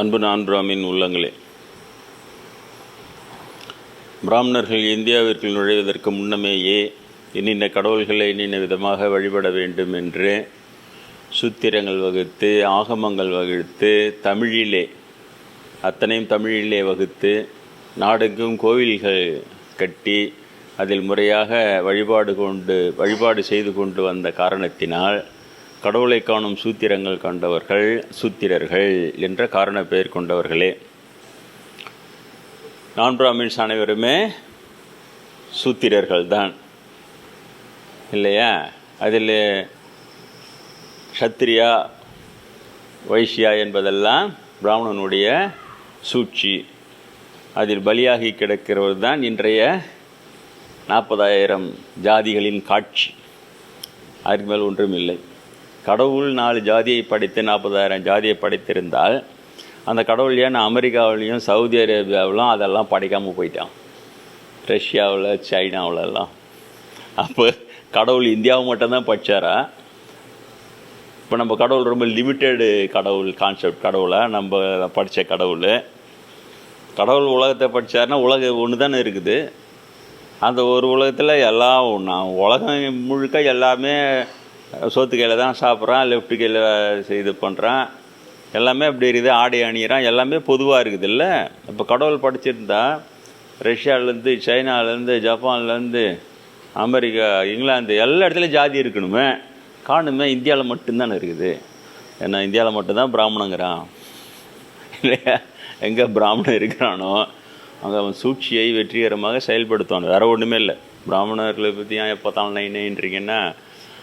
அன்பு நான் பிராமின் உள்ளங்களே. பிராமணர்கள் இந்தியாவிற்குள் நுழைவதற்கு முன்னமேயே இன்னின்ன கடவுள்களை இன்னின்ன விதமாக வழிபட வேண்டும் என்று சூத்திரங்கள் வகுத்து ஆகமங்கள் வகுத்து தமிழிலே அத்தனையும் தமிழிலே வகுத்து நாடுக்கும் கோவில்கள் கட்டி அதில் முறையாக வழிபாடு கொண்டு வழிபாடு செய்து கொண்டு வந்த காரணத்தினால் கடவுளை காணும் சூத்திரங்கள் கண்டவர்கள் சூத்திரர்கள் என்ற காரண பெயர் கொண்டவர்களே. நான் பிராமின்ஸ் அனைவருமே சூத்திரர்கள் தான். இல்லையா? அதில் சத்திரியா வைஷ்யா என்பதெல்லாம் பிராமணனுடைய சூழ்ச்சி. அதில் பலியாகி கிடக்கிறவர் தான் இன்றைய நாற்பதாயிரம் ஜாதிகளின் காட்சி. அதுக்கு மேல் ஒன்றும் இல்லை கடவுள் நாலு ஜாதியை படைத்து நாற்பதாயிரம் ஜாதியை படைத்திருந்தால் அந்த கடவுள் ஏன் அமெரிக்காவிலையும் சவுதி அரேபியாவிலும் அதெல்லாம் படைக்காமல் போயிட்டான்? ரஷ்யாவில் சைனாவிலலாம் அப்போ கடவுள் இந்தியாவை மட்டும்தான் படித்தாரா இப்போ நம்ம கடவுள் ரொம்ப லிமிட்டெடு கடவுள் கான்செப்ட் கடவுளை? நம்ம படித்த கடவுள். கடவுள் உலகத்தை படித்தாருன்னா உலகம் ஒன்று தானே இருக்குது? அந்த ஒரு உலகத்தில் எல்லாம் ஒன்றா உலகம் முழுக்க எல்லாமே சோத்து கையில் தான் சாப்பிட்றான் லெஃப்ட் கையில் இது பண்ணுறான் எல்லாமே அப்படி இருக்குது ஆடை அணிகிறான் எல்லாமே பொதுவாக இருக்குது இல்லை இப்போ கடவுள் படிச்சிருந்தா ரஷ்யாவிலேருந்து சைனாலேருந்து ஜப்பான்லேருந்து அமெரிக்கா இங்கிலாந்து எல்லா இடத்துலையும் ஜாதி இருக்கணுமே. காணுமே இந்தியாவில் மட்டும்தானே இருக்குது. ஏன்னா இந்தியாவில் மட்டும்தான் பிராமணங்கிறான். இல்லையா? எங்கே பிராமணன் இருக்கிறானோ அங்கே அவன் சூழ்ச்சியை வெற்றிகரமாக செயல்படுத்துவான். வேறு ஒன்றுமே இல்லை. பிராமணர்களை பற்றி ஏன் எப்போ தான் நைன்றீங்கன்னா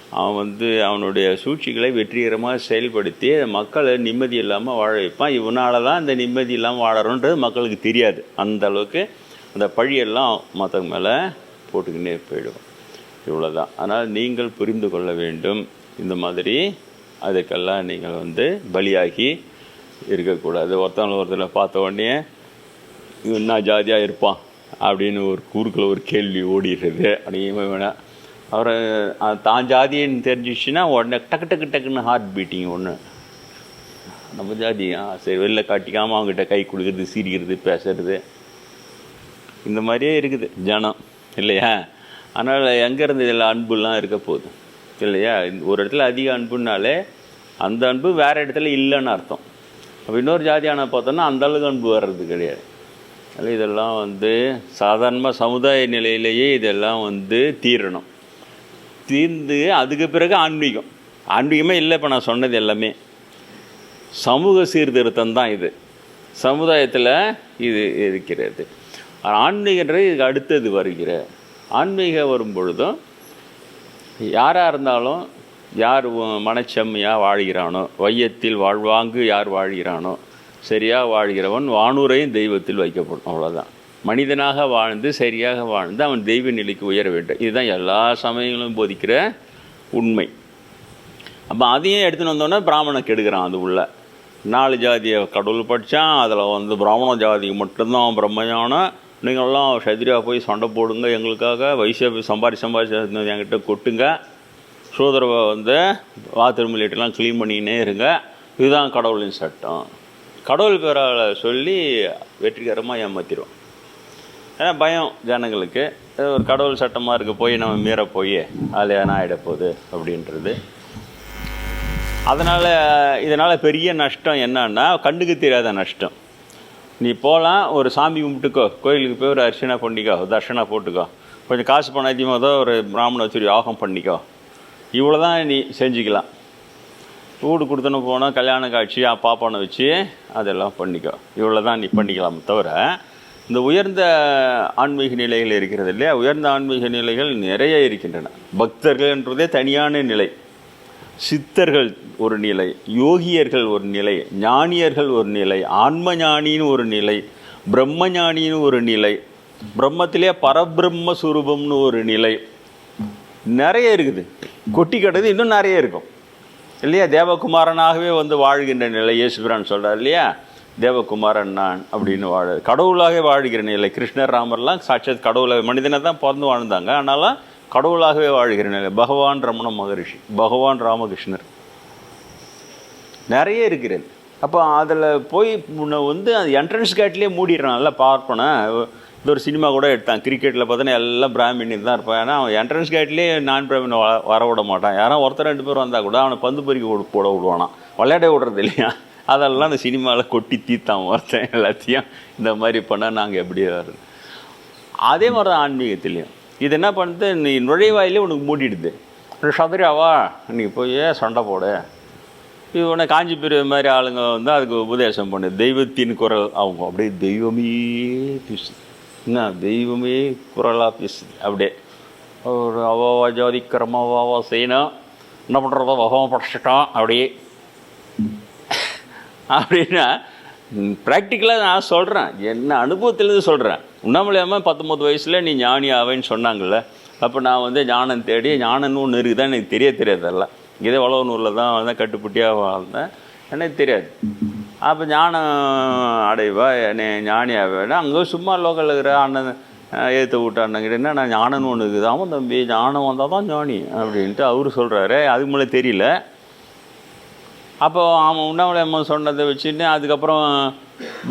அவன் வந்து அவனுடைய சூழ்ச்சிகளை வெற்றிகரமாக செயல்படுத்தி மக்களை நிம்மதி இல்லாமல் வாழ வைப்பான். இவனால தான் இந்த நிம்மதி இல்லாமல் வாழறோன்றது மக்களுக்கு தெரியாது. அந்த அளவுக்கு அந்த பழியெல்லாம் மற்றவங்க மேலே போட்டுக்கிட்டே போயிடும். இவ்வளோதான் ஆனால் நீங்கள் புரிந்து கொள்ள வேண்டும். இந்த மாதிரி அதுக்கெல்லாம் நீங்கள் வந்து பலியாகி இருக்கக்கூடாது. ஒருத்தவங்களை ஒருத்தர் பார்த்த உடனே இவன் என்ன ஜாதியாக இருப்பான்? அப்படின்னு ஒரு கூறுக்குள்ள ஒரு கேள்வி ஓடிடுறது அப்படியே வேணாம் அவரை தான் ஜாதின்னு தெரிஞ்சிச்சுன்னா உடனே டக்கு டக்கு டக்குன்னு ஹார்ட் பீட்டிங் ஒன்று நம்ம ஜாதியா சரி வெளில காட்டிக்காமல் அவங்ககிட்ட கை கொடுக்குறது சிரிக்கிறது பேசுறது. இந்த மாதிரியே இருக்குது ஜனம் இல்லையா? அதனால் எங்கேருந்து இதில் அன்புலாம் இருக்க போகுது இல்லையா? ஒரு இடத்துல அதிக அன்புனாலே அந்த அன்பு வேறு இடத்துல இல்லைன்னு அர்த்தம். அப்போ இன்னொரு ஜாதியான பார்த்தோன்னா அந்தளவுக்கு அன்பு வர்றது கிடையாது. அதனால் இதெல்லாம் வந்து சாதாரணமாக சமுதாய நிலையிலேயே இதெல்லாம் வந்து தீரணும். தீர்ந்து அதுக்கு பிறகு ஆன்மீகம். ஆன்மீகமே இல்லை இப்போ நான் சொன்னது எல்லாமே. சமூக சீர்திருத்தம் தான் இது. சமுதாயத்தில் இது இருக்கிறது. ஆன்மீகன்றது இதுக்கு அடுத்தது வருகிற. ஆன்மீகம் வரும் பொழுதும் யாராக இருந்தாலும் யார் மனச்செம்மையாக வாழ்கிறானோ வையத்தில் வாழ்வாங்கு யார் வாழ்கிறானோ சரியாக வாழ்கிறவன் வானூரையும் தெய்வத்தில் வைக்கப்படும். அவ்வளோதான் மனிதனாக வாழ்ந்து சரியாக வாழ்ந்து அவன் தெய்வ நிலைக்கு உயர வேண்டும். இதுதான் எல்லா சமயங்களும் போதிக்கிற உண்மை. அப்போ அதையும் எடுத்துன்னு வந்தோன்னே பிராமணன் கெடுக்கிறான் அது உள்ள. நாலு ஜாதியை கடவுள் படித்தான் அதில் வந்து பிராமண ஜாதிக்கு மட்டும்தான் பிரம்மஞானம் நீங்கள்லாம் சதிரியாக போய் சண்டை போடுங்க எங்களுக்காக வைசிய போய் சம்பாரி சம்பாரிச்சு என்கிட்ட கொட்டுங்க. சூதரவை வந்து பாத்ரூம் லேட்டெல்லாம் க்ளீன் பண்ணினே இருங்க. இதுதான் கடவுளின் சட்டம். கடவுள் பேரால் சொல்லி வெற்றிகரமாக ஏமாற்றிடுவோம் ஏன்னா பயம் ஜனங்களுக்கு. ஒரு கடவுள் சட்டமாக இருக்க போய் நம்ம மீற போய் அதில் எதனா ஆகிடப்போகுது அப்படின்றது. அதனால் இதனால் பெரிய நஷ்டம் என்னன்னா கண்ணுக்கு தெரியாத நஷ்டம். நீ போகலாம் ஒரு சாமி கும்பிட்டுக்கோ கோயிலுக்கு போய் ஒரு அர்ச்சனை பண்ணிக்கோ தர்ஷனா போட்டுக்கோ. கொஞ்சம் காசு பணம் அதிகமாக தான் ஒரு பிராமண வச்சு யோகம் யாகம் பண்ணிக்கோ. இவ்வளோ தான் நீ செஞ்சுக்கலாம். வீடு கொடுத்துன்னு போனால் கல்யாண காட்சி பாப்பானை வச்சு அதெல்லாம் பண்ணிக்கோ. இவ்வளோ தான் நீ பண்ணிக்கலாம் தவிர இந்த உயர்ந்த ஆன்மீக நிலைகள் இருக்கிறது இல்லையா? உயர்ந்த ஆன்மீக நிலைகள் நிறைய இருக்கின்றன. பக்தர்கள் என்றதே தனியான நிலை. சித்தர்கள் ஒரு நிலை யோகியர்கள் ஒரு நிலை ஞானியர்கள் ஒரு நிலை ஆன்ம ஞானின்னு ஒரு நிலை பிரம்ம ஞானின்னு ஒரு நிலை பிரம்மத்திலே பரபிரம்ம சுரூபம்னு ஒரு நிலை. நிறைய இருக்குது. கொட்டி கட்டது இன்னும் நிறைய இருக்கும். இல்லையா? தேவகுமாரனாகவே வந்து வாழ்கின்ற நிலை இயேசுபிரான் சொல்கிறார் இல்லையா? தேவகுமாரன் நான் அப்படின்னு வாழ கடவுளாகவே வாழ்கிற நிலை கிருஷ்ணர் ராமர்லாம் சாட்சாத் கடவுளாக மனிதனை தான் பிறந்து வாழ்ந்தாங்க. ஆனாலும் கடவுளாகவே வாழ்கிற நிலை பகவான் ரமண மகரிஷி பகவான் ராமகிருஷ்ணர். நிறைய இருக்கிறது அப்போ அதில் போய் முன்ன வந்து அது என்ட்ரன்ஸ் கேட்லேயே மூடிடுறான்ல பார்ப்பனேன் இது ஒரு சினிமா கூட எடுத்தான். கிரிக்கெட்டில் பார்த்தோன்னா எல்லாம் பிராமின் தான் இருப்பான். ஏன்னா அவன் என்ட்ரன்ஸ் கேட்லேயே நான் பிராமின் வர விட மாட்டான். யாரும் ஒருத்தர் ரெண்டு பேர் வந்தால் கூட அவனை பந்து பொறிக்க போட விடுவானான் விளையாட விடுறது இல்லையா? அதெல்லாம் அந்த சினிமாவில் கொட்டி தீத்தான் ஒருத்தன் எல்லாத்தையும். இந்த மாதிரி பண்ணால் நாங்கள் எப்படி வருது அதே மாதிரி தான் ஆன்மீகத்துலேயும். இது என்ன பண்ணுது? நீ நுழைவாயிலே உனக்கு மூடிடுது. சதுரியாவா நீ போய் சண்டை போடு? இது உடனே காஞ்சி பெரிய மாதிரி ஆளுங்க வந்து அதுக்கு உபதேசம் பண்ணு. தெய்வத்தின் குரல் அவங்க அப்படியே தெய்வமே பேசுது. என்ன தெய்வமே குரலாக பேசுது. அப்படியே. ஒரு அவாவா ஜாதி அவாவா செய்யணும். என்ன பண்ணுறதோ வகவம் படைச்சிட்டோம் அப்படியே. அப்படின்னா ப்ராக்டிக்கலாக நான் சொல்கிறேன் என்ன அனுபவத்திலேருந்து சொல்கிறேன் உண்ணாமலையாமல் பத்தொம்பது வயசில் நீ ஞானி ஆவேன்னு சொன்னாங்கல்ல. அப்போ நான் வந்து ஞானம் தேடி ஞானம்னு ஒன்று இருக்குதான் எனக்கு தெரிய தெரியாதல்ல இதே உழவனூரில் தான் வந்தேன் கட்டுப்பட்டியாக வாழ்ந்தேன். எனக்கு தெரியாது. அப்போ ஞானம் அடைவா என்னை ஞானி ஆவேன்னா. அங்கே சும்மா லோக்கலில் இருக்கிற அண்ணன் ஏற்ற விட்ட அண்ணங்கிட்ட என்ன நான் ஞானம்னு ஒன்று இருக்குது? ஆமாம் தம்பி ஞானம் வந்தால் தான் ஞானி. அப்படின்ட்டு அவரு சொல்கிறாரு அதுக்கு மேலே தெரியல. அப்போ அவன் உண்ணாமலை சொன்னதை வச்சுட்டு அதுக்கப்புறம்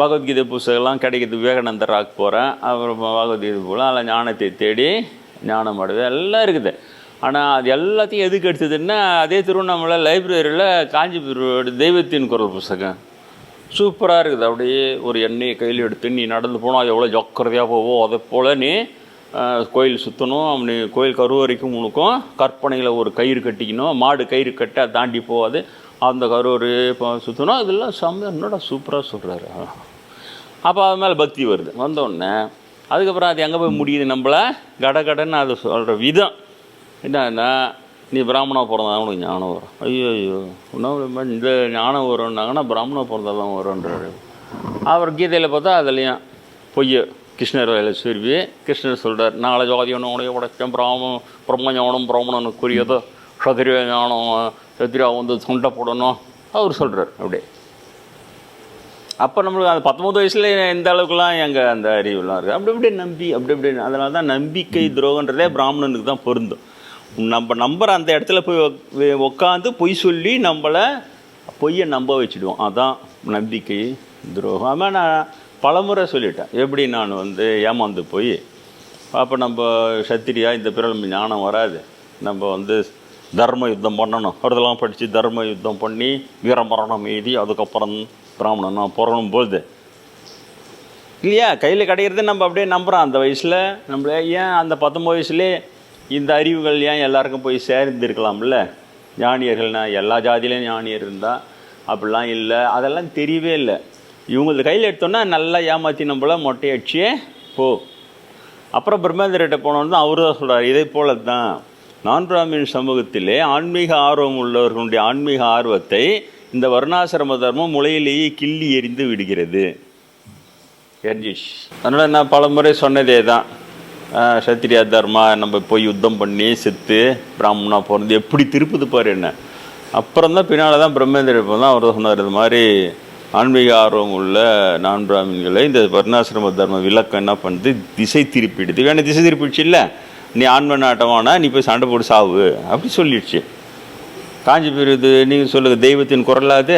பகவத்கீதை புஸ்தகம்லாம் கிடைக்கிது விவேகானந்தர் ராக் போகிறேன் அப்புறம் பகவத்கீதை போகலாம் அதில் ஞானத்தை தேடி ஞானம் அடைவு எல்லாம் இருக்குது. ஆனால் அது எல்லாத்தையும் எதுக்கு எடுத்ததுன்னா அதே திருவண்ணாமலை லைப்ரரியில் காஞ்சிபுரோட தெய்வத்தின் குரல் புஸ்தகம். சூப்பராக இருக்குது. அப்படியே ஒரு எண்ணெயை கையில் எடுத்து நீ நடந்து போனால் எவ்வளோ ஜாக்கிரதையாக போவோம் அதை போல் நீ கோயில் சுற்றணும் அப்படி கோயில் கருவறைக்கும் உனக்கும் கற்பனையில் ஒரு கயிறு கட்டிக்கணும். மாடு கயிறு கட்ட தாண்டி போகாது. அந்த கரூர் இப்போ சுற்றினா இதெல்லாம் செம்ம என்னடா சூப்பராக சொல்கிறாரு அப்போ அது மேலே பக்தி வருது. வந்தோடனே அதுக்கப்புறம் அது எங்கே போய் முடியுது நம்மளை? கட கடன்னு அதை சொல்கிற விதம். என்னன்னா நீ பிராமணா பிறந்தா உனக்கு ஞானம் வரும். ஐயோ ஐயோ உணவு இந்த ஞானம் வரும்னாங்கன்னா பிராமணா பிறந்தால் தான் வரும்ன்றாரு. அவர் கீதையில் பார்த்தா அதுலேயும் பொய்ய கிருஷ்ணர் வேலை சுருவி கிருஷ்ணர் சொல்கிறார் நாளை ஜாதியனும் உடைய உடைச்சம் பிராம பிரம்ம ஞானம் பிராமணனுக்குரியதோ. சதுரிய ஞானம் சதுரியா வந்து தொண்டை போடணும். அவர் சொல்கிறார் அப்படியே. அப்போ நம்மளுக்கு அந்த பத்தொம்பது வயசில் எந்த அளவுக்குலாம் எங்கள் அந்த அறிவுலாம் இருக்குது அப்படி இப்படி நம்பி அப்படி இப்படி அதனால தான் நம்பிக்கை துரோகன்றதே பிராமணனுக்கு தான் பொருந்தும். நம்ம நம்புற அந்த இடத்துல போய் உட்காந்து பொய் சொல்லி நம்மளை பொய்யை நம்ப வச்சுடுவோம். அதான் நம்பிக்கை துரோகம். ஆமாம் நான் பலமுறை சொல்லிட்டேன். எப்படி நான் வந்து ஏமாந்து போய் அப்போ நம்ம சத்திரியா இந்த பிறகு ஞானம் வராது. நம்ம வந்து தர்ம யுத்தம் பண்ணணும். அதெல்லாம் படித்து தர்ம யுத்தம் பண்ணி வீரமரணம் எழுதி அதுக்கப்புறம் பிராமணனாக நான் பிறணும் போகுது இல்லையா? கையில் கிடைக்கிறது நம்ம அப்படியே நம்புகிறோம் அந்த வயசில் நம்மள ஏன் அந்த பத்தொம்பது வயசுலேயே இந்த அறிவுகள் ஏன் எல்லாருக்கும் போய் சேர்ந்துருக்கலாம்ல? ஞானியர்கள்னா எல்லா ஜாதியிலையும் ஞானியர் இருந்தால் அப்படிலாம் இல்லை. அதெல்லாம் தெரியவே இல்லை. இவங்களது கையில் எடுத்தோன்னா நல்லா ஏமாற்றி நம்மள மொட்டையடிச்சியே போ. அப்புறம் பிரம்மேந்திரட்ட போனோன்னு அவர் தான் சொல்கிறார் இதே போல தான் நான் பிராமின் சமூகத்திலே ஆன்மீக ஆர்வம் உள்ளவர்களுடைய ஆன்மீக ஆர்வத்தை இந்த வர்ணாசிரம தர்மம் முளையிலேயே கிள்ளி எறிந்து விடுகிறது. எர்ஜிஷ். அதனால் நான் பல முறை சொன்னதே தான். சத்திரியா தர்மா நம்ம போய் யுத்தம் பண்ணி செத்து பிராமணா பிறந்து எப்படி திருப்புது பாரு என்ன. அப்புறம் தான் பின்னால் தான் பிரம்மேந்திரப்பம் தான் அவர் சொன்னார் இது மாதிரி ஆன்மீக ஆர்வம் உள்ள நான் பிராமின்களை இந்த வர்ணாசிரம தர்ம விளக்கம் என்ன பண்ணுது? திசை திருப்பிடுது. வேணா திசை திருப்பிடுச்சு இல்லை? நீ ஆண் பண்ண ஆட்டமானா நீ போய் சண்டை போட்டு சாவு. அப்படி சொல்லிடுச்சு. காஞ்சி பெரியது நீங்கள் சொல்லுங்கள் தெய்வத்தின் குரலாது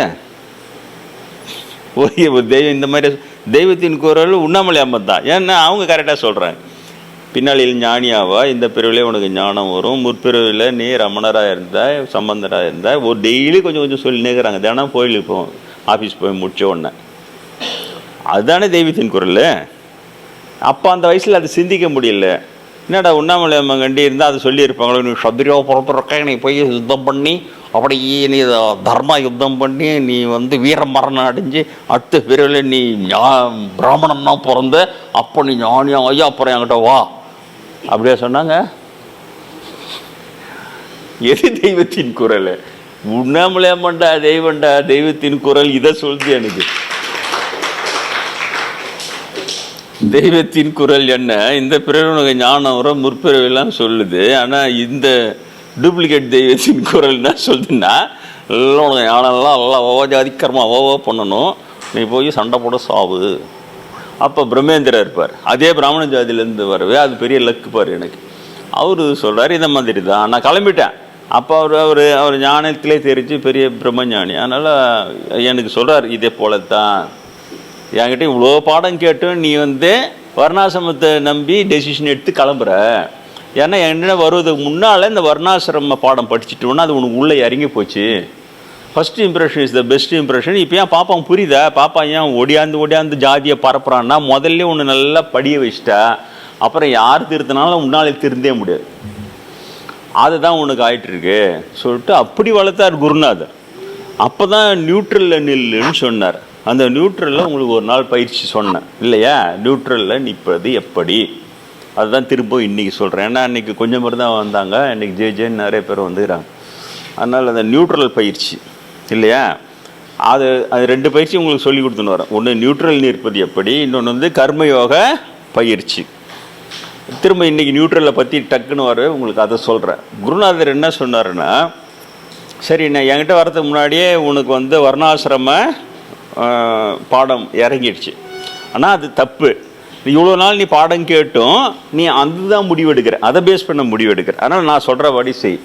ஒரே ஒரு தெய்வம் இந்த மாதிரி தெய்வத்தின் குரல் உண்ணாமலை அம்மன் தான். ஏன்னா அவங்க கரெக்டாக சொல்கிறாங்க பின்னாளில் ஞானியாவா இந்த பிரிவிலே உனக்கு ஞானம் வரும். முற்பிரிவில் நீ ரமணராக இருந்தால் சம்பந்தராக இருந்தால் ஒரு டெய்லி கொஞ்சம் கொஞ்சம் சொல்லி நிற்கிறாங்க தினம் கோயிலுக்கு போவோம் ஆஃபீஸ் போய் முடிச்ச உடனே. அதுதானே தெய்வத்தின் குரல்? அப்போ அந்த வயசில் அதை சிந்திக்க முடியல. என்னடா உண்ணாமலை அம்மன் கண்டி இருந்தால் அது சொல்லியிருப்பாங்களோ? நீ சதுரியோ புறப்புறக்க நீ போய் யுத்தம் பண்ணி அப்படியே நீ தர்ம யுத்தம் பண்ணி நீ வந்து வீர மரணம் அடைஞ்சு அடுத்த பிறவில் நீ ஞா- பிராமணன்னா பிறந்த அப்போ நீ ஞானியம் ஐயா அப்புறம் என்கிட்ட வா. அப்படியே சொன்னாங்க. எது தெய்வத்தின் குரல்? உண்ணாமலே அம்மன்டா தெய்வம்டா தெய்வத்தின் குரல் இதை சொல்லுது எனக்கு. தெய்வத்தின் குரல் என்ன? இந்த பிறகு ஞானம் வரும் முற்பிறவிலாம் சொல்லுது. ஆனால் இந்த டூப்ளிகேட் தெய்வத்தின் குரல் என்ன சொல்லுதுன்னா எல்லாம் உனக்கு ஞானம்லாம் எல்லாம் ஓவோ ஜாதிக்கரமா ஓவோ பண்ணணும். நீ போய் சண்டை போட சாவு. அப்போ பிரம்மேந்திரர் இருப்பார். அதே பிராமண ஜாதியிலேருந்து வரவே அது பெரிய லக்கு பாரு எனக்கு. அவர் சொல்கிறார் இந்த மாதிரி தான். நான் கிளம்பிட்டேன். அப்போ அவர் அவர் அவர் ஞானத்திலே தெரிஞ்சு பெரிய பிரம்மஞானி. அதனால் எனக்கு சொல்கிறார் இதே போல தான் என்கிட்ட இவ்வளோ பாடம் கேட்டும் நீ வந்து வர்ணாசிரமத்தை நம்பி டெசிஷன் எடுத்து கிளம்புற. ஏன்னா என்ன வருவதுக்கு முன்னால் இந்த வர்ணாசிரம பாடம் படிச்சுட்டோன்னா அது உனக்கு உள்ளே இறங்கி போச்சு. First impression is the best impression இப்போ ஏன் பாப்பான் புரியுதா? பாப்பா ஏன் ஒடியாந்து ஒடியாந்து ஜாதியை பரப்புறான்னா முதல்ல ஒன்று நல்லா படிய வச்சுட்டா அப்புறம் யார் திருத்தினாலும் உன்னாலே திருந்தே முடியாது. அதுதான் உனக்கு ஆயிட்டுருக்கு சொல்லிட்டு அப்படி வளர்த்தார் குருநாதர். அப்போ தான் நியூட்ரலில் நில்லுன்னு சொன்னார். அந்த நியூட்ரலில் உங்களுக்கு ஒரு நாள் பயிற்சி சொன்னேன். இல்லையா? நியூட்ரலில் நிற்பது எப்படி? அதுதான் திரும்ப இன்னைக்கு சொல்கிறேன் ஏன்னா இன்னைக்கு கொஞ்சம் பேர் தான் வந்தாங்க. இன்றைக்கி ஜே ஜேன்னு நிறைய பேர் வந்துக்கிறாங்க. அதனால் அந்த நியூட்ரல் பயிற்சி. இல்லையா? அது அது ரெண்டு பயிற்சி உங்களுக்கு சொல்லி கொடுத்துன்னு வரேன். ஒன்று நியூட்ரல் நிற்பது எப்படி? இன்னொன்று வந்து கர்மயோக பயிற்சி. திரும்ப இன்னைக்கு நியூட்ரலை பற்றி டக்குன்னு வர உங்களுக்கு அதை சொல்கிறேன் குருநாதர் என்ன சொன்னாருன்னா சரி நான் என்கிட்ட வரதுக்கு முன்னாடியே உனக்கு வந்து வர்ணாசிரம பாடம் இறங்கிடுச்சு. ஆனால் அது தப்பு. இவ்வளோ நாள் நீ பாடம் கேட்டும் நீ அதுதான் முடிவெடுக்கிற. அதை பேஸ் பண்ண முடிவெடுக்கிற. அதனால் நான் சொல்கிறபடி செய்.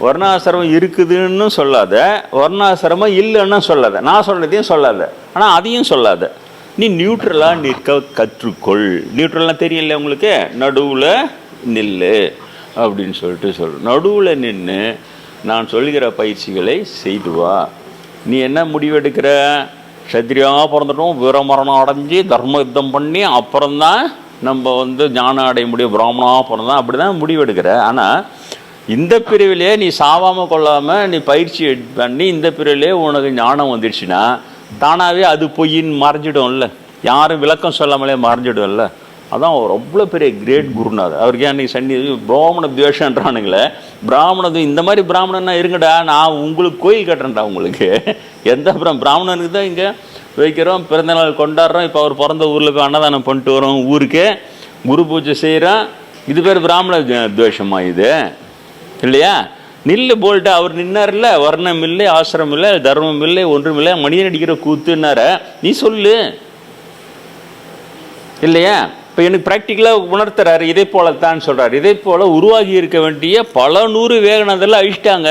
வர்ணாசிரமம் இருக்குதுன்னு சொல்லாத வர்ணாசிரமம் இல்லைன்னு சொல்லாத. நான் சொல்கிறதையும் சொல்லாத. ஆனால் அதையும் சொல்லாத. நீ நியூட்ரலாக நிற்க கற்றுக்கொள். நியூட்ரலாக தெரியல உங்களுக்கு? நடுவில் நில்லு அப்படின்னு சொல்லிட்டு சொல். நடுவில் நின்று நான் சொல்கிற பயிற்சிகளை செய்துவா நீ என்ன முடிவெடுக்கிற? சத்திரியா பிறந்துட்டோம் வீரமரணம் அடைஞ்சு தர்ம யுத்தம் பண்ணி அப்புறம்தான் நம்ம வந்து ஞானம் அடைய முடியும் பிராமணாக பிறந்தான். அப்படி தான் முடிவெடுக்கிற. ஆனால் இந்த பிரிவிலே நீ சாவாமல் கொள்ளாமல் நீ பயிற்சி பண்ணி இந்த பிரிவிலே உனக்கு ஞானம் வந்துடுச்சுன்னா தானாகவே அது பொய்ன்னு மறைஞ்சிடும்ல. யாரும் விளக்கம் சொல்லாமலே மறைஞ்சிடும்ல. அதான் அவர் அவ்வளோ பெரிய கிரேட் குருநாதர் அவருக்கு ஏன் அன்றைக்கி சன்னி பிராமண துவேஷன்றானுங்களே. பிராமணது இந்த மாதிரி பிராமணன்னா இருங்கடா நான் உங்களுக்கு கோயில் கட்டுறேன்டா உங்களுக்கு. எந்த பிரம் பிராமணனுக்கு தான் இங்கே வைக்கிறோம். பிறந்தநாள் கொண்டாடுறோம். இப்போ அவர் பிறந்த ஊரில் போய் அன்னதானம் பண்ணிட்டு வரோம். ஊருக்கே குரு பூஜை செய்கிறோம் இது பேர் பிராமண துவேஷமா இது. இல்லையா? நில்லு போல்ட்டு அவர் நின்னார்ல. வர்ணம் இல்லை ஆசிரமம் இல்லை தர்மம் இல்லை ஒன்றும் இல்லை. மனிதன் அடிக்கிற கூத்துன்னார. நீ சொல்லு. இல்லையா? இப்போ எனக்கு ப்ராக்டிக்கலாக உணர்த்துறாரு. இதே போல தான் சொல்கிறார் இதே போல் உருவாகி இருக்க வேண்டிய பல நூறு விவேகானந்தர்லாம் அழிச்சிட்டாங்க.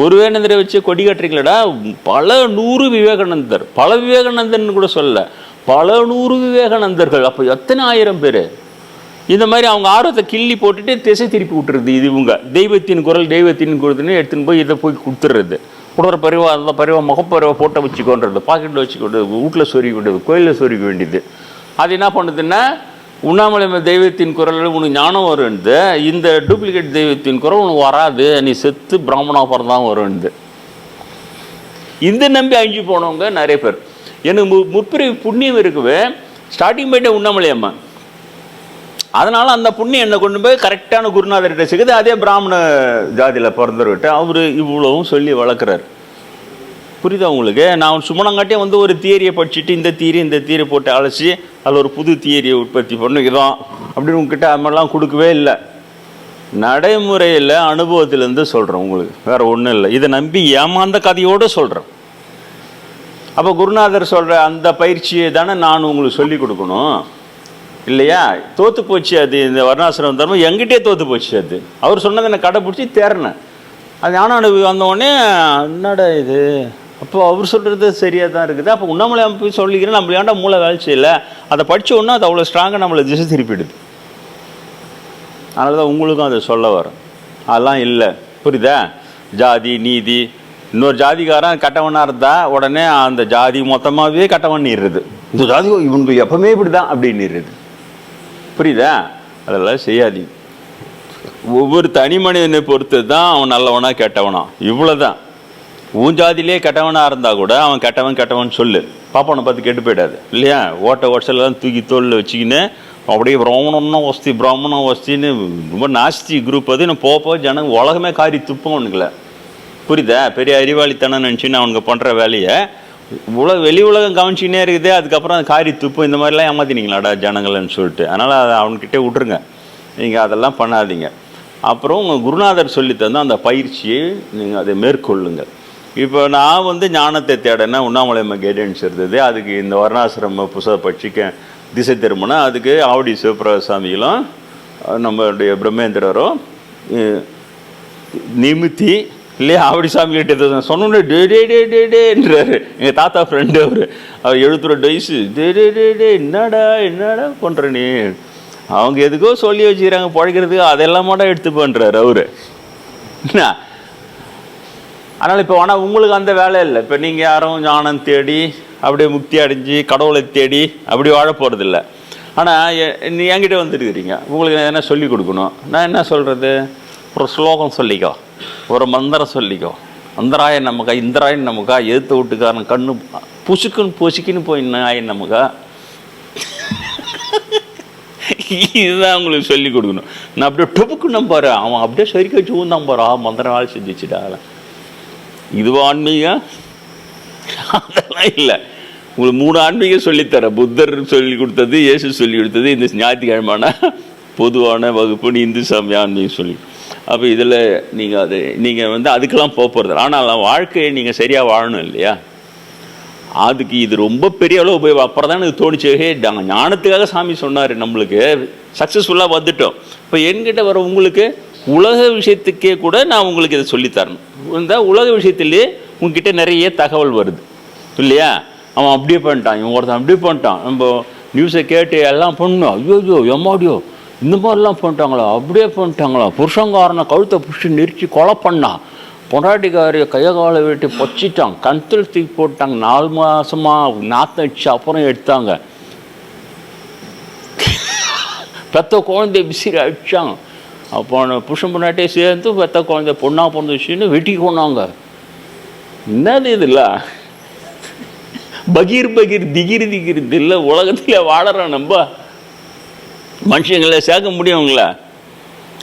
ஒரு விவேகானந்தரை வச்சு கொடி கட்டுறீங்களடா. பல நூறு விவேகானந்தர். பல விவேகானந்தர்னு கூட சொல்ல பல நூறு விவேகானந்தர்கள். அப்போ எத்தனை ஆயிரம் பேர்? இந்த மாதிரி அவங்க ஆர்வத்தை கிள்ளி போட்டுட்டு திசை திருப்பி விட்டுறது இது இவங்க. தெய்வத்தின் குரல் தெய்வத்தின் குரல்னு எடுத்துன்னு போய் இதை போய் கொடுத்துறது. புடற பருவா அந்த பருவா முகப்பருவா போட்டோ வச்சுக்கோன்றது பாக்கெட்டில் வச்சுக்கொண்டது வீட்டில் சொருகி விடுறது கோயிலில் சொருக வேண்டியது. அது என்ன பண்ணுதுன்னா உண்ணாமலை தெய்வத்தின் குரல் உனக்கு ஞானம் வரும்து இந்த டூப்ளிகேட் தெய்வத்தின் குரல் உனக்கு வராது. நீ செத்து பிராமணா பிறந்தான் வரும்து இந்த நம்பி அழிஞ்சு போனவங்க நிறைய பேர். எனக்கு மு முற்பிறவி புண்ணியம் இருக்குவே. ஸ்டார்டிங் போயிட்டே உண்ணாமலை அம்மா அதனால் அந்த புண்ணியம் என்னை கொண்டு போய் கரெக்டான குருநாதர்கிட்ட சேர்க்குது அதே பிராமண ஜாதியில் பிறந்தவர்கிட்ட அவர் இவ்வளவும் சொல்லி வளர்க்குறாரு. புரியுதா உங்களுக்கு? நான் சுமணங்காட்டியே வந்து ஒரு தியரியை படிச்சுட்டு இந்த தியரி இந்த தியரி போட்டு அழைச்சி அதில் ஒரு புது தியரியை உற்பத்தி பண்ணிக்கிறோம். இதான் அப்படின்னு உங்ககிட்ட அது மாதிரிலாம் கொடுக்கவே இல்லை. நடைமுறையில் அனுபவத்திலேருந்து சொல்கிறேன் உங்களுக்கு. வேறு ஒன்றும் இல்லை. இதை நம்பி ஏமாந்த கதையோடு சொல்கிறேன் அப்போ குருநாதர் சொல்கிற அந்த பயிற்சியை தானே நான் உங்களுக்கு சொல்லி கொடுக்கணும். இல்லையா? தோத்து போச்சு அது. இந்த வர்ணாசிரமம் தர்மம் எங்கிட்டே தோத்து போச்சு அது. அவர் சொன்னதை நான் கடைப்பிடிச்சி தேர்னேன். அது ஞான அனுபவி வந்தவொடனே என்னடா இது? அப்போ அவர் சொல்கிறது சரியாக தான் இருக்குது. அப்போ உண்ணாமலை போய் சொல்லிக்கிறேன் நம்ம ஏன்டா மூளை வேலை செய்யல அதை படித்த உடனே அது அவ்வளோ ஸ்ட்ராங்காக நம்மளை திசை திருப்பிடுது. அதனால தான் உங்களுக்கும் அதை சொல்ல வரும். அதெல்லாம் இல்லை. புரியுதா? ஜாதி நீதி. இன்னொரு ஜாதிக்காரன் கட்டவனாக இருந்தால் உடனே அந்த ஜாதி மொத்தமாகவே கட்டவன்னிடுறது இந்த ஜாதி இவனுக்கு எப்பவுமே இப்படி தான் அப்படின்னுடுறது புரியுதா? அதெல்லாம் செய்யாதீங்க. ஒவ்வொரு தனி மனிதனை பொறுத்து தான் அவன் நல்லவனா கெட்டவனா. இவ்வளோதான் ஊஞ்சாதிலே கெட்டவனாக இருந்தால் கூட அவன் கெட்டவன் கெட்டவன் சொல்லு. பாப்பானை பார்த்து கெட்டு போயிடாது. இல்லையா? ஓட்ட ஓட்டலாம் தூக்கி தோளில் வச்சுக்கின்னு அப்படியே பிராமணம்னா வசதி பிராமணம் வசதின்னு ரொம்ப நாஸ்தி குரூப் அது. நான் போக போக ஜனங்க உலகமே காரி துப்பம் அவனுங்கள. புரியுதா? பெரிய அறிவாளித்தனம் நினச்சின்னு அவனுங்க பண்ணுற வேலையை உலக வெளி உலகம் கவனிச்சினே இருக்குது. அதுக்கப்புறம் காரி துப்பு இந்த மாதிரிலாம் ஏமாத்தினீங்களாடா ஜனங்கள்னு சொல்லிட்டு. அதனால் அதை அவன்கிட்டே விட்ருங்க நீங்கள் அதெல்லாம் பண்ணாதீங்க. அப்புறம் உங்கள் குருநாதர் சொல்லி தந்தால் அந்த பயிற்சியை நீங்கள் அதை மேற்கொள்ளுங்கள். இப்போ நான் வந்து ஞானத்தை தேடனா உண்ணாமலையம்ம கைடன்ஸ் இருந்தது. அதுக்கு இந்த வர்ணாசிரம புச பட்சிக்க திசை திரும்பினா அதுக்கு ஆவடி சிவபிரசாமிகளும் நம்மளுடைய பிரம்மேந்திரரும் நிமித்தி இல்லையா ஆவடி சாமி கிட்ட சொன்னோன்னே டே டே டே டே டேன்றாரு. எங்கள் தாத்தா ஃப்ரெண்டு அவர். அவர் எழுபத்தி ரெண்டு வயசு டே டே டே டே என்னடா என்னடா பண்ணுற நீ அவங்க எதுக்கோ சொல்லி வச்சுக்கிறாங்க பழைக்கிறதுக்கு அதெல்லாம் மட்டும் எடுத்து பண்ணுறாரு அவரு. என்ன? அதனால் இப்போ ஆனால் உங்களுக்கு அந்த வேலை இல்லை. இப்போ நீங்கள் யாரும் ஞானம் தேடி அப்படியே முக்தி அடைஞ்சு கடவுளை தேடி அப்படி வாழ போகிறதில்ல ஆனால் நீ என்கிட்ட வந்துருக்கிறீங்க. உங்களுக்கு நான் என்ன சொல்லி கொடுக்கணும். நான் என்ன சொல்கிறது ஒரு ஸ்லோகம் சொல்லிக்கோ. ஒரு மந்திரம் சொல்லிக்கோ. அந்தராயன் நமக்கா இந்தராயன் நமக்கா எதிர்த்து வீட்டுக்காரன் கண்ணு புசுக்குன்னு புசுக்கின்னு போய் ஆயன் நமக்கா? இதுதான் உங்களுக்கு சொல்லி கொடுக்கணும். நான் அப்படியே டொப்புக்கு நம்பாரு அவன் அப்படியே சரிக்க வச்சு ஊந்தான் பாரு. ஆ மந்திரம் வேலை செஞ்சுச்சுடா. இதுவா ஆன்மீகம் அதெல்லாம் இல்லை. உங்களுக்கு மூணு ஆன்மீகம் சொல்லித்தரேன். புத்தர் சொல்லி கொடுத்தது இயேசு சொல்லி கொடுத்தது இந்த ஞாயிற்றுக்கிழமான பொதுவான வகுப்புன்னு இந்து சாமி ஆன்மீகம் சொல்லி. அப்போ இதில் நீங்கள் அது நீங்கள் வந்து அதுக்கெல்லாம் போக போகிறது ஆனால் வாழ்க்கையை நீங்கள் சரியாக வாழணும் இல்லையா? அதுக்கு இது ரொம்ப பெரிய அளவு போய் அப்புறம் தான் எனக்கு தோணுச்சு ஹே ஞானத்துக்காக சாமி சொன்னார் நம்மளுக்கு. சக்ஸஸ்ஃபுல்லாக வந்துட்டோம். இப்போ என்கிட்ட வர உங்களுக்கு உலக விஷயத்துக்கே கூட நான் உங்களுக்கு இதை சொல்லித்தரணும். இருந்தால் உலக விஷயத்திலே உங்ககிட்ட நிறைய தகவல் வருது. இல்லையா? அவன் அப்படியே பண்ணிட்டான் இவன் ஒருத்தன் அப்படியே பண்ணிட்டான். நம்ம நியூஸை கேட்டு எல்லாம் பண்ணோம் ஐயோ ஐயோ எம்மாடியோ இந்த மாதிரிலாம் பண்ணிட்டாங்களா? அப்படியே பண்ணிட்டாங்களா? புருஷங்காரனை கழுத்தை பிடிச்சி நெரிச்சு கொலை பண்ணான் பொண்டாட்டிக்காரிய கையகாலை வெட்டி பொச்சிட்டான். கண்தில் தூக்கி போட்டாங்க. நாலு மாதமாக நாத்தம் வச்சு அப்புறம் எடுத்தாங்க. பெத்த குழந்தைய விசிறி அடித்தாங்க அப்போ புருஷன் பொண்டாட்டியை சேர்ந்து பெத்த குழந்தை பொண்ணா பிறந்துச்சுன்னு வெட்டி கொண்டாங்க. என்னது இதுல பகீர் பகீர் திகிர் திகிர் இல்லை உலகத்தில் வாழறோம் நம்ம. மனுஷங்களை சேர்க்க முடியுங்களா?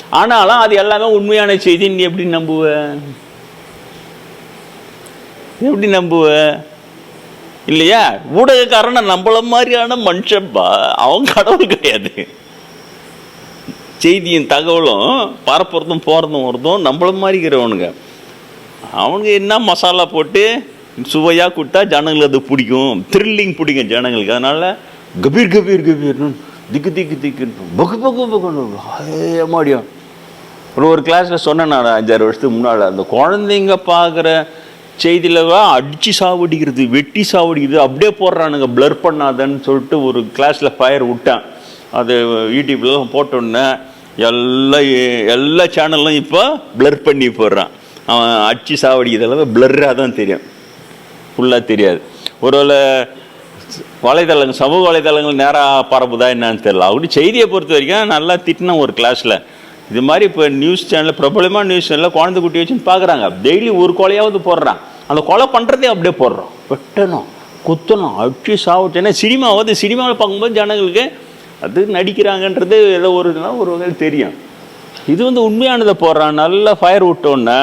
ஆனாலும் அது எல்லாமே உண்மையான செய்தி நீ எப்படி நம்புவ? எப்படி நம்புவ? இல்லையா? ஊடகக்காரனை நம்மள மாதிரியான மனுஷன்பா அவன் கடவுள் கிடையாது. செய்தியும் தகவலும் பரப்புறதும் போகிறதும் வரதும் நம்மள மாதிரி இருக்கிறவனுங்க அவனுங்க என்ன மசாலா போட்டு சுவையாக கொடுத்தா ஜனங்களுக்கு அது பிடிக்கும். த்ரில்லிங் பிடிக்கும் ஜனங்களுக்கு. அதனால் கபீர் கபீர் கபீர்னு திக்கு திக்கு திக்குன்னு பகு பகு பகுன்னு மாடியும் ஒரு ஒரு கிளாஸில் சொன்னேன் நான் அஞ்சாறு வருஷத்துக்கு முன்னால் அந்த குழந்தைங்க பார்க்குற செய்தியில் அடித்து சாவடிக்கிறது வெட்டி சாவடிக்கிறது அப்படியே போடுறானுங்க ப்ளர் பண்ணாதன்னு சொல்லிட்டு ஒரு கிளாஸில் ஃபயர் விட்டேன். அது யூடியூப்லாம் போட்டோன்னே எல்லா எல்லா சேனலும் இப்போ ப்ளர் பண்ணி போடுறான். அவன் அடிச்சு சாவடிக்கிறதெல்லாம் ப்ளர்ராக தான் தெரியும். ஃபுல்லாக தெரியாது. ஒருவேளை வலைதளங்கள் சமூக வலைதளங்கள் நேராக பரப்புதா என்னன்னு தெரியல. அப்படி செய்தியை பொறுத்த வரைக்கும் நல்லா திட்டினோம் ஒரு கிளாஸில் இது மாதிரி இப்போ நியூஸ் சேனல் பிரபலமான நியூஸ் சேனலில் குழந்தை குட்டி வச்சுன்னு பார்க்குறாங்க டெய்லி ஒரு கொலையாவது போடுறான். அந்த கொலை பண்ணுறதே அப்படியே போடுறோம் வெட்டணும் குத்தணும் அடிச்சு சாவட்டு ஏன்னா சினிமாவது சினிமாவில் பார்க்கும்போது ஜனங்களுக்கு அது நடிக்கிறாங்கன்றது ஏதோ ஒரு ஒரு வகையில் தெரியும். இது வந்து உண்மையானதை போடுறான். நல்லா ஃபயர் விட்டோன்னே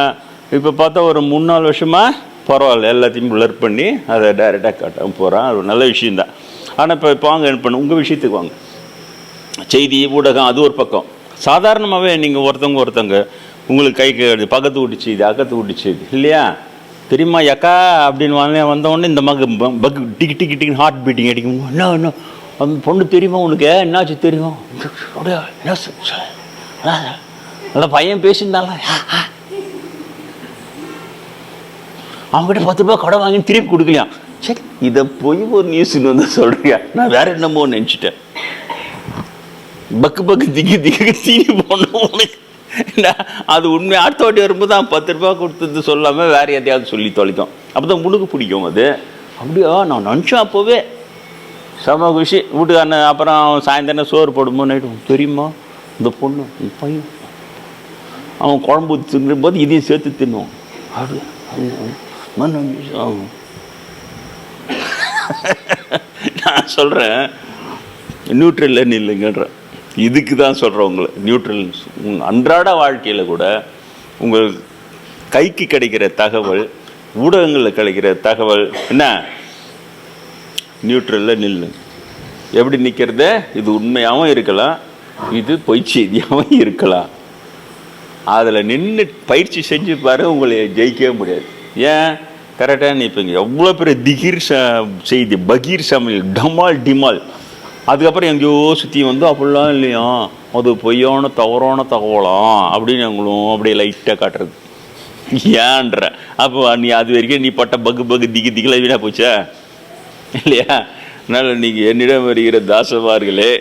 இப்போ பார்த்தா ஒரு மூணு நாலு வருஷமாக பரவாயில்ல எல்லாத்தையும் பிளர் பண்ணி அதை டைரெக்டாக காட்டாம போகிறான் அது ஒரு நல்ல விஷயந்தான் ஆனால் இப்போ இப்போ வாங்க என்ன பண்ணு உங்கள் விஷயத்துக்கு வாங்க. செய்தி ஊடகம் அது ஒரு பக்கம். சாதாரணமாகவே நீங்கள் ஒருத்தவங்க ஒருத்தவங்க உங்களுக்கு கை கை பக்கத்து வீட்டு செய்தி அக்கத்து வீட்டு செய்தி இல்லையா? தெரியுமா எக்கா அப்படின்னு வந்து வந்தவொடனே இந்த மக பக் டிக்கி டிக்கி டிக்கி ஹார்ட் பீட்டிங் அடிக்கும். என்ன என்ன? அந்த பொண்ணு தெரியுமா உனக்கு? என்னாச்சு தெரியும்? அப்படியா என்ன அந்த பையன் பேசியிருந்தால அவங்ககிட்ட பத்து ரூபாய் கடன் வாங்கி திருப்பி கொடுக்கலையாம் சரி இதை போய் ஒரு நியூஸ்னு வந்து சொல்றியா? நான் வேற என்னமோ நினச்சிட்டேன். பக்கு பக்கு திக்கி திக்கி தீனி போடணும் உனக்கு. என்ன, அது உண்மை. அடுத்த வாட்டி வரும்போது தான் பத்து ரூபா கொடுத்தது சொல்லாமல் வேற எதையாவது சொல்லி தொலைக்கும். அப்போ தான் உனக்கு பிடிக்கும் அது. அப்படியா நான் நினச்சேன் அப்போவே. செம குஷி வீட்டுக்காரன் அப்புறம் சாயந்தரம் சோறு போடும்போது நைட்டு? தெரியுமா? இந்த பொண்ணு பையன். அவன் குழம்பு தின்னும் போது இதையும் சேர்த்து தின்னுவான். அப்படி அது ஆகும். நான் சொல்கிறேன் நியூட்ரல்லன்னு இல்லைங்கன்றேன் இதுக்கு தான் சொல்கிறேன் உங்களை நியூட்ரல் உங்கள் அன்றாட வாழ்க்கையில் கூட உங்கள் கைக்கு கிடைக்கிற தகவல் ஊடகங்களில் கிடைக்கிற தகவல் என்ன? நியூட்ரலில் நில்லு. எப்படி நிற்கிறத இது உண்மையாகவும் இருக்கலாம். இது பொய் செய்தியாகவும் இருக்கலாம். அதில் நின்று பயிற்சி செஞ்சு பாரு உங்களை ஜெயிக்கவே முடியாது. ஏன்? கரெக்டாக நிற்பீங்க எவ்வளோ பெரிய திகிர் ச செய்தி பகீர் சமையல் டமால் டிமால். அதுக்கப்புறம் எங்கேயோ சுற்றி வந்து அப்படிலாம் இல்லையா? அது பொய்யான தவறான தகவலாம் அப்படின்னு எங்களும் அப்படியே லைட்டாக காட்டுறது. ஏன்ற. அப்போ நீ அது வரைக்கும் நீ பட்ட பகு பகு திகி திகில வீணாக போச்சா? இல்லையா? அதனால் நீங்கள் என்னிடம் வருகிற தாசமார்களே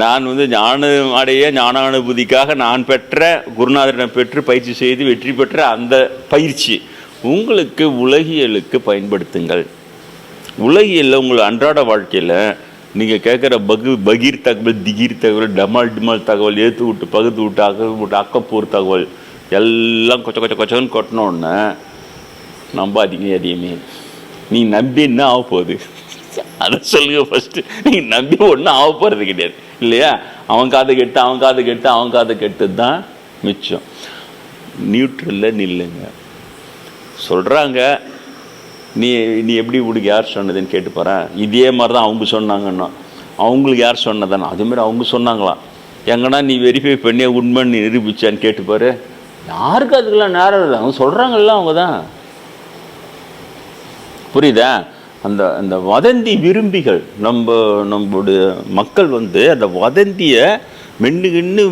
நான் வந்து ஞான அடைய ஞானானுபூதிக்காக நான் பெற்ற குருநாதரிடம் பெற்று பயிற்சி செய்து வெற்றி பெற்ற அந்த பயிற்சி உங்களுக்கு உலகியலுக்கு பயன்படுத்துங்கள். உலகியலில் உங்கள் அன்றாட வாழ்க்கையில் நீங்கள் கேட்குற பகு பகீர் தகவல் திகீர் தகவல் டமால் டிமால் தகவல் ஏற்று விட்டு பகுத்து விட்டு அக விட்டு அக்கப்பூர் தகவல் எல்லாம் கொச்ச கொச்ச கொச்சன்னு கொட்டினோடனே நம்பாதீங்க எதையுமே. நீ நம்பி என்ன ஆக போகுது? அதை சொல்லுங்க ஃபஸ்ட்டு நீ நம்பி ஒன்றும் ஆக போகிறது கிடையாது. இல்லையா? அவன் காது கெட்டு அவன் காது கெட்டு அவன் காது கெட்டு தான் மிச்சம். நியூட்ரலில் நில்லுங்க. சொல்கிறாங்க நீ நீ எப்படி உங்களுக்கு யார் சொன்னதுன்னு கேட்டு போகிறேன் இதே மாதிரி தான் அவங்க சொன்னாங்கன்னா. அவங்களுக்கு யார் சொன்னதானே அதுமாரி அவங்க சொன்னாங்களாம். எங்கன்னா நீ வெரிஃபை பண்ணி உண்மைன்னு நிரூபிச்சான்னு கேட்டு பாரு. யாருக்கு அதுக்கெல்லாம் நேரம் இல்லை. அவங்க சொல்கிறாங்கல்ல அவங்க தான் புரியுதா? அந்த அந்த வதந்தி விரும்பிகள் நம்ம நம்மளுடைய மக்கள் வந்து அந்த வதந்தியை மென்னு கின்னு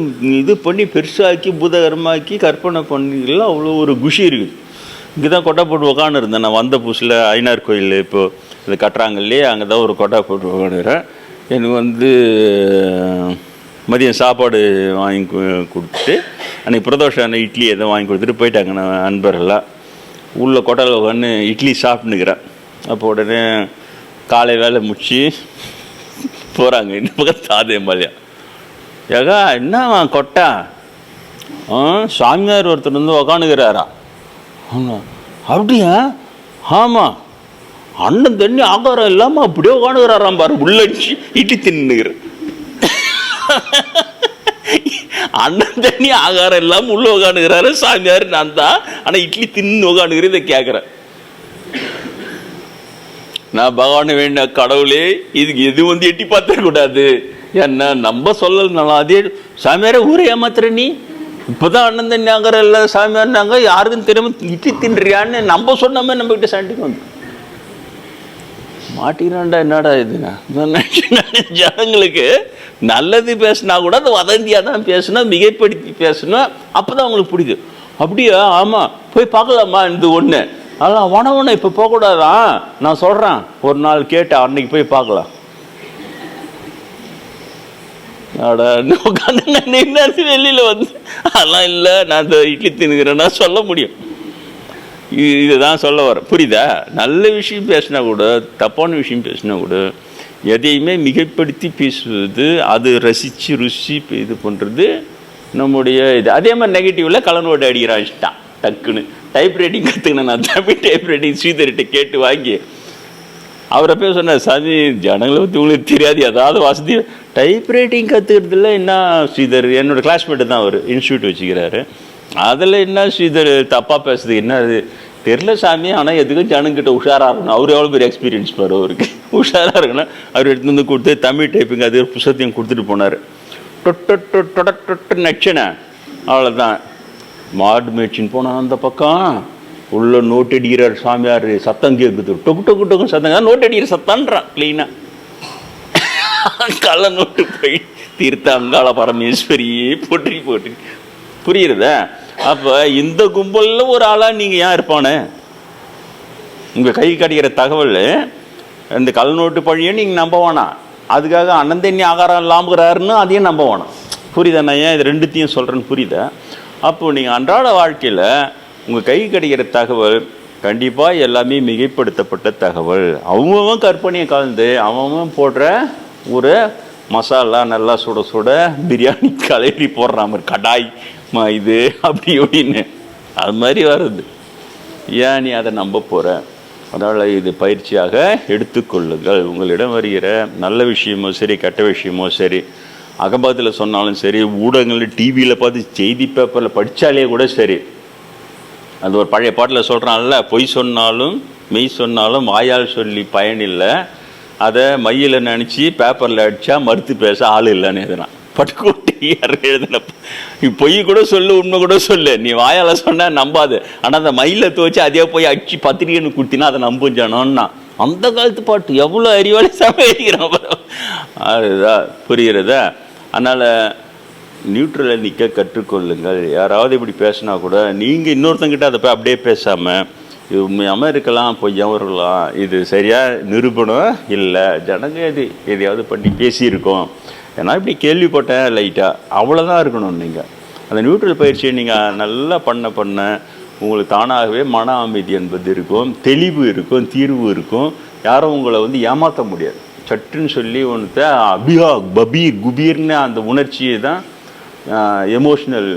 இது பண்ணி பெருசாக்கி பூதகரமாக்கி கற்பனை பண்ணிக்கலாம் அவ்வளோ ஒரு குஷி இருக்குது. இங்கே தான் கொட்டை போட்டு உக்காந்து இருந்தேன் நான். வந்த புதுசில் ஐநார் கோயில் இப்போ இது கட்டுறாங்க இல்லையா அங்கே தான் ஒரு கொட்டை போட்டு உக்காந்துக்கிறேன் எனக்கு வந்து மதியம் சாப்பாடு வாங்கி கொடுத்துட்டு அன்றைக்கி பிரதோஷம் இட்லி எதுவும் வாங்கி கொடுத்துட்டு போயிட்டாங்க நான் நண்பர்கள்லாம். உள்ள கொட்டையில் உட்காந்து இட்லி சாப்பிட்டுக்கிறேன் அப்போ உடனே காலை வேலை முடிச்சு போகிறாங்க இந்த பக்கம் தாதேம்பாளையம் ஏகா என்னவா கொட்டா? ஆ சாமியார் ஒருத்தர் வந்து உக்காணுகிறாரா அப்படியா? ஆமாம் அண்ணன் தண்ணி ஆகாரம் இல்லாமல் அப்படியே உக்காணுகிறாராம் பாரு. உள்ளடிச்சு இட்லி தின்னுகிற அண்ணன் தண்ணி ஆகாரம் இல்லாமல் உள்ளே உட்காந்துக்கிறாரு சாமியார் நான் தான். ஆனால் இட்லி தின்னு உக்காணுகிறேன் இதை கேட்குறேன் நான் பகவானை வேண்ட கடவுளே இதுக்கு எது வந்து எட்டி பார்த்துடக்கூடாது என்ன நம்ம சொல்லலாம் அதே சாமியார ஊரை ஏமாத்துற நீ? இப்போதான் அண்ணன் தண்ணி ஆகிற இல்லை சாமியார்னாங்க யாருக்கும் தெரியாம இட்டி தின்றியான்னு நம்ம சொன்னாமே நம்ம கிட்ட சண்டைக்கு வந்து. மாட்டிக்கிறான்டா என்னடா இதுண்ணா ஜனங்களுக்கு நல்லது பேசினா கூட அது வதந்தியாக தான் பேசணும் மிகைப்படுத்தி பேசணும் அப்போ தான் அவங்களுக்கு பிடிக்கும் அப்படியா? ஆமாம் போய் பார்க்கலாமா? இந்த ஒன்று அதெல்லாம் உணவுன்னு இப்போ போகக்கூடாதான் நான் சொல்கிறேன் ஒரு நாள் கேட்டேன் அன்னைக்கு போய் பார்க்கலாம். உட்காந்து வெளியில் வந்து? அதெல்லாம் இல்லை. நான் இந்த இட்லி தின்னுக்கிறேன்னா சொல்ல முடியும். இதுதான் சொல்ல வரேன். புரியுதா? நல்ல விஷயம் பேசினா கூட தப்பான விஷயம் பேசினா கூட எதையுமே மிகைப்படுத்தி பேசுவது அது ரசித்து ருசி இது பண்ணுறது நம்முடைய இது. அதே மாதிரி நெகட்டிவில் கலனோடு அடிக்கிறான் டக்குன்னு. டைப் ரைட்டிங் கற்றுக்கினேன் நான். தமிழ் டைப் ரைட்டிங் ஸ்ரீதர்கிட்ட கேட்டு வாங்கி. அவரை போய் சொன்னார் சாமி ஜனங்களை பற்றி உங்களுக்கு தெரியாது. ஏதாவது வசதி டைப் ரைட்டிங் கற்றுக்கிறதுல என்ன ஸ்ரீதர்? என்னோட கிளாஸ்மேட்டு தான் அவர். இன்ஸ்டியூட் வச்சுக்கிறாரு. அதில் என்ன ஸ்ரீதர்? தப்பாக பேசுறது. என்ன அது? தெரில சாமி. ஆனால் எதுக்கும் ஜனங்கிட்ட உஷாராக இருக்கணும் அவர் எவ்வளோ பெரிய எக்ஸ்பீரியன்ஸ் பாரு அவருக்கு. உஷாராக இருக்கணும். அவர் எடுத்து வந்து கொடுத்து தமிழ் டைப்பிங் அது புத்தகத்தையும் கொடுத்துட்டு போனார். டொட்டு டொட்டு நச்சனை அவ்வளோதான் மாடு மேய்ச்சின்னு போனால் அந்த பக்கம். உள்ள நோட்டு அடிக்கிறார் சாமியார் சத்தம் கேட்குது டொக்கு டொக்கு டொக்கு சத்தம் நோட்டு அடிக்கிற சத்தம்ன்றான் க்ளீனாக கள்ள நோட்டு போய் தீர்த்த அங்காள பரமேஸ்வரி போட்டி போற்றி. புரியுறதா? அப்போ இந்த கும்பலில் ஒரு ஆளாக நீங்கள் ஏன் இருப்பானே? உங்கள் கை கடிக்கிற தகவல் இந்த கல் நோட்டு பழியை நீங்கள் நம்ப வேணாம். அதுக்காக அனந்தண்ணி ஆகாரம் இல்லாமகிறாருன்னு அதையும் நம்ப வேணாம். புரியுதா நான் ஏன் இது ரெண்டுத்தையும் சொல்கிறேன்னு புரியுதா? அப்போது நீங்கள் அன்றாட வாழ்க்கையில் உங்கள் கை கிடைக்கிற தகவல் கண்டிப்பாக எல்லாமே மிகைப்படுத்தப்பட்ட தகவல். அவங்கவும் கற்பனையை கலந்து அவன் போடுற ஒரு மசாலா நல்லா சுட சுட பிரியாணி கலரி போடுற மாதிரி கடாய் மா இது அப்படி இப்படின்னு. அது மாதிரி வருது. ஏன் நீ அதை நம்ப போகிற அதனால் இது பயிற்சியாக எடுத்துக்கொள்ளுங்கள். உங்களிடம் வருகிற நல்ல விஷயமோ சரி கெட்ட விஷயமோ சரி அகம்பாத்தில் சொன்னாலும் சரி ஊடகங்களில் டிவியில் பார்த்து செய்தி பேப்பரில் படித்தாலே கூட சரி. அது ஒரு பழைய பாட்டில் சொல்கிறான்ல பொய் சொன்னாலும் மெய் சொன்னாலும் வாயால் சொல்லி பயனில்லை அதை மையில் நினச்சி பேப்பரில் அடித்தா மறுத்து பேச ஆள் இல்லைன்னு எழுதுனான் பட்டுக்கோட்டி யார் எழுதுன நீ பொய் கூட சொல்லு உண்மை கூட சொல்லு. நீ வாயால் சொன்னால் நம்பாது. ஆனால் அந்த மயில துவச்சி அதே போய் அடிச்சு பத்திரிக்கைன்னு கொடுத்தினா அதை நம்பும் ஜனம்னா. அந்த காலத்து பாட்டு எவ்வளோ அறிவாளி சமைக்கிறான் அதுதான் புரிகிறதா? அதனால் நியூட்ரலில் நிற்க கற்றுக்கொள்ளுங்கள். யாராவது இப்படி பேசினா கூட நீங்கள் இன்னொருத்தங்கிட்ட அதை போய் அப்படியே பேசாமல் இது உண்மையாமல் இருக்கலாம் பொய்யாமல் இருக்கலாம் இது சரியாக நிரூபணம் இல்லை ஜனங்க இது எதையாவது பண்ணி பேசியிருக்கோம். ஏன்னா இப்படி கேள்விப்பட்டேன் லைட்டாக அவ்வளோதான் இருக்கணும் நீங்கள் அந்த நியூட்ரல் பயிற்சியை நீங்கள் நல்லா பண்ண பண்ண உங்களுக்கு தானாகவே மன அமைதி என்பது இருக்கும் தெளிவு இருக்கும் தீர்வு இருக்கும். யாரும் உங்களை வந்து ஏமாற்ற முடியாது. சட்டுன்னு சொல்லி ஒன்று அபியா பபீர் குபீர்னு அந்த உணர்ச்சியை தான் எமோஷ்னல்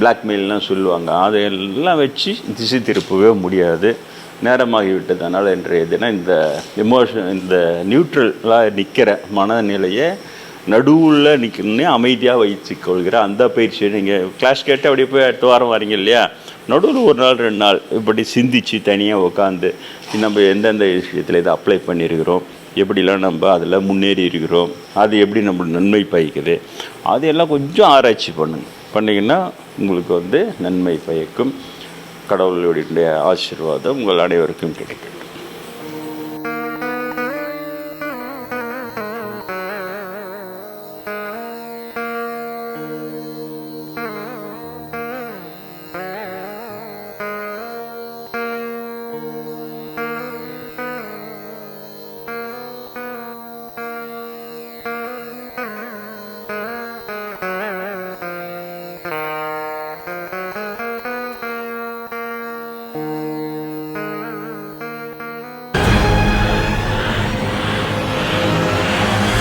பிளாக்மெயில்லாம் சொல்லுவாங்க. அதையெல்லாம் வச்சு திசை திருப்பவே முடியாது. நேரமாகிவிட்டது அதனால் இன்றைய தினம் இந்த எமோஷன் இந்த நியூட்ரலாக நிற்கிற மனநிலையை நடுவில் நிற்கணுன்னே அமைதியாக வைத்து கொள்கிற அந்த பயிற்சியை நீங்கள் கிளாஸ் கேட்டு அப்படியே போய் அடுத்த வாரம் வரீங்க இல்லையா? நடுவில் ஒரு நாள் ரெண்டு நாள் இப்படி சிந்திச்சு தனியாக உட்காந்து நம்ம எந்தெந்த விஷயத்தில் இதை அப்ளை பண்ணியிருக்கிறோம்? எப்படிலாம் நம்ம அதில் முன்னேறி இருக்கிறோம் அது எப்படி நம்ம நன்மை பயக்குது அதையெல்லாம் கொஞ்சம் ஆராய்ச்சி பண்ணுங்க. பண்ணிங்கன்னா உங்களுக்கு வந்து நன்மை பயக்கும். கடவுளுடைய ஆசீர்வாதம் உங்கள் அனைவருக்கும் கிடைக்கும்.